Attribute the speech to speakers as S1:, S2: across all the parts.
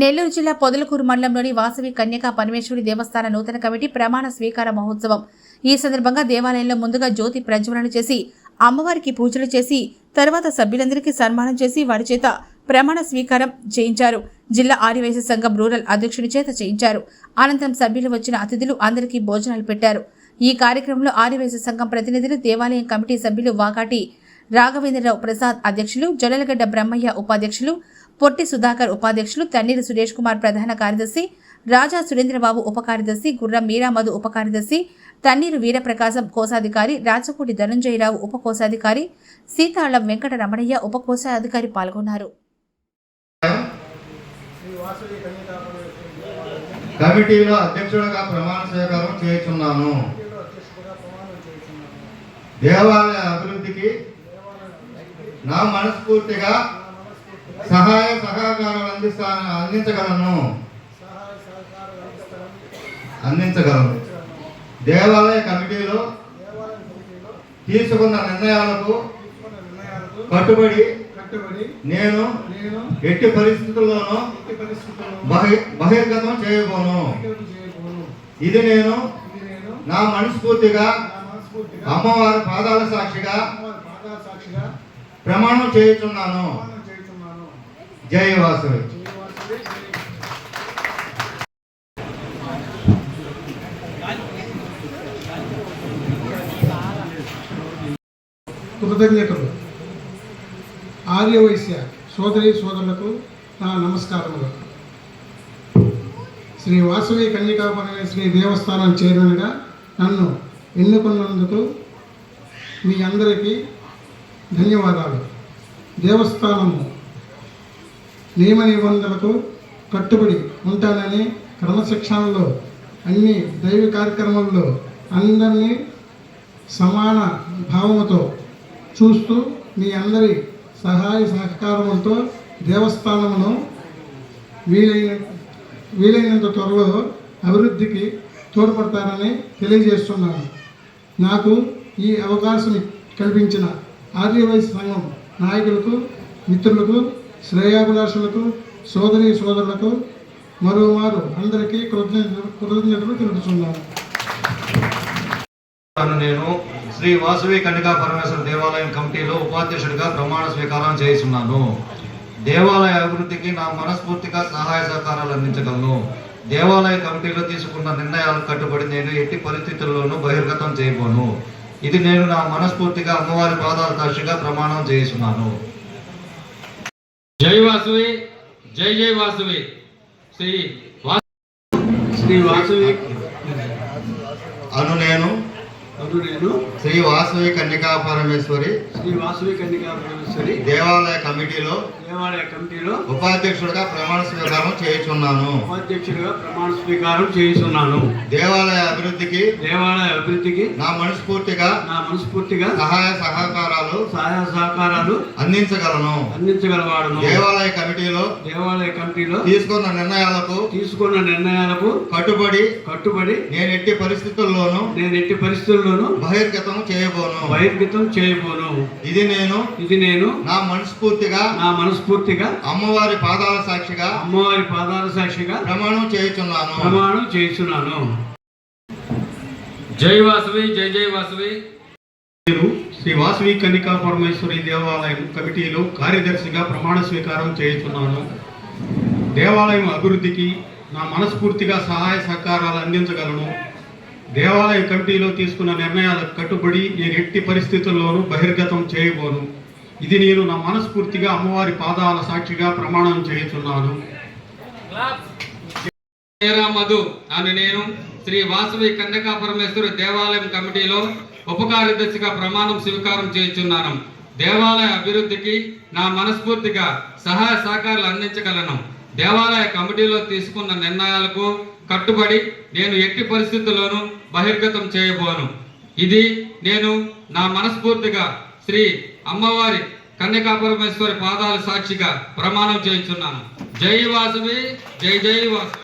S1: నెల్లూరు జిల్లా పొదలకూరు మండలంలోని వాసవి కన్యకా పరమేశ్వరి దేవస్థాన నూతన కమిటీ ప్రమాణ స్వీకార మహోత్సవం. ఈ సందర్భంగా దేవాలయంలో ముందుగా జ్యోతి ప్రజ్వలన చేసి అమ్మవారికి పూజలు చేసి తర్వాత సభ్యులందరికీ సన్మానం చేసి వారి చేత ప్రమాణ స్వీకారం చేయించారు. జిల్లా ఆర్యవైశ్య సంఘం రూరల్ అధ్యక్షుని చేత చేయించారు. అనంతరం సభ్యులు వచ్చిన అతిథులు అందరికీ భోజనాలు పెట్టారు. ఈ కార్యక్రమంలో ఆర్యవైశ్య సంఘం ప్రతినిధులు దేవాలయం కమిటీ సభ్యులు వాకాటి రాఘవేంద్రరావు ప్రసాద్ అధ్యక్షులు జొన్నలగడ్డ బ్రహ్మయ్య ఉపాధ్యక్షులు పొట్టి సుధాకర్ ఉపాధ్యక్షులు తన్నీరు సురేష్ కుమార్ ప్రధాన కార్యదర్శి రాజా సురేంద్రబాబు ఉప కార్యదర్శి గుర్రం మీరామధు ఉప కార్యదర్శి తన్నీరు వీరప్రకాశం కోశాధికారి రాచకోటి ధనంజయరావు ఉప కోశాధికారి సీతాళం వెంకట రమణయ్య ఉప కోశాధికారి పాల్గొన్నారు.
S2: కమిటీలో అధ్యక్షుడిగా ప్రమాణ స్వీకారం చేస్తున్నాను దేవాలయ అభివృద్ధికి నా మనస్ఫూర్తిగా సహాయ సహకారాలు అందిస్తాను అందించగలను. అందించగలను. దేవాలయ కమిటీలో తీసుకున్న నిర్ణయాలకు కట్టుబడి
S3: కట్టుబడి
S2: నేను
S3: నేను
S2: ఎట్టి పరిస్థితుల్లోనూ బహిర్గతం చేయబోను. ఇది నేను నా మనస్ఫూర్తిగా అమ్మవారి పాదాల సాక్షిగా ప్రమాణం చేయుచున్నాను. జై వాసవి
S3: కృతజ్ఞతలు. ఆర్యవైశ్య సోదరి సోదరులకు నా నమస్కారములు. శ్రీ వాసవి కన్యకాపరమేశ్వరి దేవస్థానం చైర్మన్గా నన్ను ఎన్నుకున్నందుకు మీ అందరికీ ధన్యవాదాలు. దేవస్థానము నియమ నిబంధనలకు కట్టుబడి ఉంటానని క్రమశిక్షణలో అన్ని దైవ కార్యక్రమాల్లో అందరినీ సమాన భావముతో చూస్తూ మీ అందరి సహాయ సహకారములతో దేవస్థానమును వీలైన వీలైనంత త్వరలో అభివృద్ధికి తోడ్పడతారని తెలియజేస్తున్నాను. నాకు ఈ అవకాశం కల్పించిన ఆర్యవైశ్య సంఘం నాయకులకు మిత్రులకు శ్రేయాభిలాషులకు సోదరి సోదరులకు మరోమారు అందరికీ కృతజ్ఞతలు కృతజ్ఞతలు తెలుపుతున్నాను.
S4: నేను శ్రీ వాసవి కన్యకా పరమేశ్వర దేవాలయం కమిటీలో ఉపాధ్యక్షుడిగా ప్రమాణ స్వీకారం చేస్తున్నాను దేవాలయ అభివృద్ధికి నా మనస్ఫూర్తిగా సహాయ సహకారాలు అందించగలను. దేవాలయ కమిటీలో తీసుకున్న నిర్ణయాలకు కట్టుబడి నేను ఎట్టి పరిస్థితుల్లోనూ బహిర్గతం చేయబోను. ఇది నేను నా మనస్ఫూర్తిగా అమ్మవారి పాదాల దర్శిగా ప్రమాణం చేస్తున్నాను
S5: వాసవి. జై జై వాసవి. శ్రీ
S3: శ్రీ వాసవి.
S2: అను నేను
S3: అను నేను
S2: శ్రీ వాసవి కన్యకా పరమేశ్వరి.
S3: శ్రీ వాసవి కన్యకా పరమేశ్వరి.
S2: దేవాలయ కమిటీలో
S3: దేవాలయ కమిటీలో
S2: ఉపాధ్యక్షుడిగా ప్రమాణ స్వీకారం చేయుచున్నాను.
S3: ఉపాధ్యక్షుడిగా ప్రమాణ స్వీకారం చేస్తున్నాను
S2: దేవాలయ అభివృద్ధికి
S3: దేవాలయ అభివృద్ధికి
S2: నా మనస్ఫూర్తిగా
S3: నా మనస్ఫూర్తిగా
S2: సహాయ సహకారాలు
S3: సహాయ సహకారాలు
S2: అందించగలను.
S3: అందించగలవాడును.
S2: దేవాలయ కమిటీలో
S3: దేవాలయ కమిటీలో
S2: తీసుకున్న నిర్ణయాలకు
S3: తీసుకున్న నిర్ణయాలకు
S2: కట్టుబడి
S3: కట్టుబడి
S2: నేను ఎట్టి పరిస్థితుల్లోనూ
S3: నేను ఎట్టి పరిస్థితుల్లోనూ
S2: బహిర్గతం చేయబోను.
S3: బహిర్గతం చేయబోను.
S2: ఇది నేను
S3: ఇది నేను
S2: నా మనస్ఫూర్తిగా
S3: నా మనస్ఫూర్తిగా
S2: అమ్మవారి పాదాల సాక్షిగా
S3: అమ్మవారి పాదాల సాక్షిగా
S2: ప్రమాణం చేయుచున్నాను.
S3: ప్రమాణం చేస్తున్నాను
S5: జై వాసవి జై జై వాసవి.
S6: నేను శ్రీ వాసవి కన్నికా పరమేశ్వరి దేవాలయం కమిటీలో కార్యదర్శిగా ప్రమాణ స్వీకారం చేస్తున్నాను దేవాలయం అభివృద్ధికి నా మనస్ఫూర్తిగా సహాయ సహకారాలు అందించగలను. దేవాలయ కమిటీలో తీసుకున్న నిర్ణయాలకు కట్టుబడి నేను ఎట్టి పరిస్థితుల్లోనూ బహిర్గతం చేయబోను. ఇది నేను నా మనస్ఫూర్తిగా అమ్మవారి పాదాల సాక్షిగా ప్రమాణం చేస్తున్నాను
S5: మధు అని నేను శ్రీ వాసవి కన్యకా పరమేశ్వరి దేవాలయం కమిటీలో ఉపకార్యదర్శిగా ప్రమాణం స్వీకారం చేయుచున్నాను. దేవాలయ అభివృద్ధికి నా మనస్ఫూర్తిగా సహాయ సహకారాలు అందించగలను. దేవాలయ కమిటీలో తీసుకున్న నిర్ణయాలకు కట్టుబడి నేను ఎట్టి పరిస్థితుల్లోనూ బహిర్గతం చేయబోను. ఇది నేను నా మనస్ఫూర్తిగా శ్రీ అమ్మవారి కన్యకాపురమేశ్వరి పాదాల సాక్షిగా ప్రమాణం చేయించున్నాను. జై వాసవి జై జై వాసవి.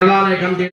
S7: దేవాలయ కమిటీ